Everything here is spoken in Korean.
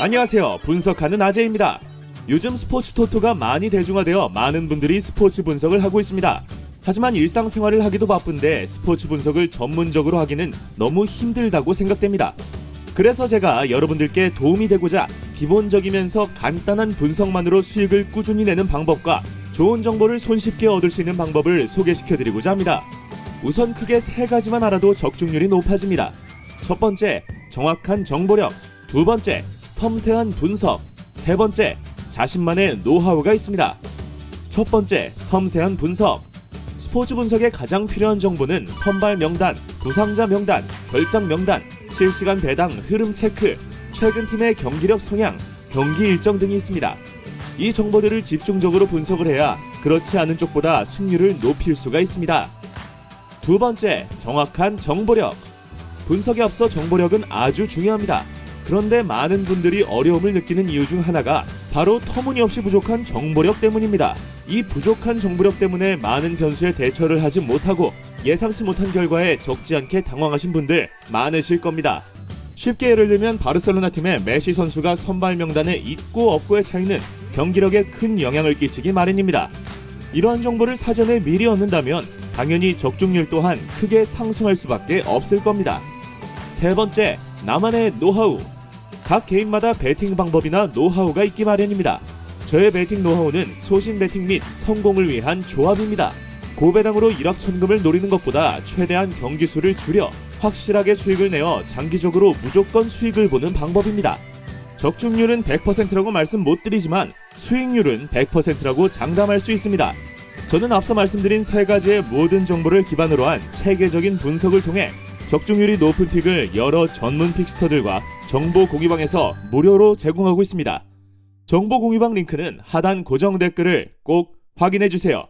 안녕하세요. 분석하는 아재입니다. 요즘 스포츠 토토가 많이 대중화되어 많은 분들이 스포츠 분석을 하고 있습니다. 하지만 일상생활을 하기도 바쁜데 스포츠 분석을 전문적으로 하기는 너무 힘들다고 생각됩니다. 그래서 제가 여러분들께 도움이 되고자 기본적이면서 간단한 분석만으로 수익을 꾸준히 내는 방법과 좋은 정보를 손쉽게 얻을 수 있는 방법을 소개시켜 드리고자 합니다. 우선 크게 세 가지만 알아도 적중률이 높아집니다. 첫 번째, 정확한 정보력. 두 번째, 섬세한 분석. 세 번째, 자신만의 노하우가 있습니다. 첫 번째, 섬세한 분석. 스포츠 분석에 가장 필요한 정보는 선발 명단, 부상자 명단, 결장 명단, 실시간 배당 흐름 체크, 최근 팀의 경기력 성향, 경기 일정 등이 있습니다. 이 정보들을 집중적으로 분석을 해야 그렇지 않은 쪽보다 승률을 높일 수가 있습니다. 두 번째, 정확한 정보력. 분석에 앞서 정보력은 아주 중요합니다. 그런데 많은 분들이 어려움을 느끼는 이유 중 하나가 바로 터무니없이 부족한 정보력 때문입니다. 이 부족한 정보력 때문에 많은 변수에 대처를 하지 못하고 예상치 못한 결과에 적지 않게 당황하신 분들 많으실 겁니다. 쉽게 예를 들면 바르셀로나 팀의 메시 선수가 선발 명단에 있고 없고의 차이는 경기력에 큰 영향을 끼치기 마련입니다. 이러한 정보를 사전에 미리 얻는다면 당연히 적중률 또한 크게 상승할 수밖에 없을 겁니다. 세 번째, 나만의 노하우. 각 개인마다 배팅 방법이나 노하우가 있기 마련입니다. 저의 배팅 노하우는 소신 배팅 및 성공을 위한 조합입니다. 고배당으로 일확천금을 노리는 것보다 최대한 경기 수를 줄여 확실하게 수익을 내어 장기적으로 무조건 수익을 보는 방법입니다. 적중률은 100%라고 말씀 못 드리지만 수익률은 100%라고 장담할 수 있습니다. 저는 앞서 말씀드린 세 가지의 모든 정보를 기반으로 한 체계적인 분석을 통해 적중률이 높은 픽을 여러 전문 픽스터들과 정보 공유방에서 무료로 제공하고 있습니다. 정보 공유방 링크는 하단 고정 댓글을 꼭 확인해 주세요.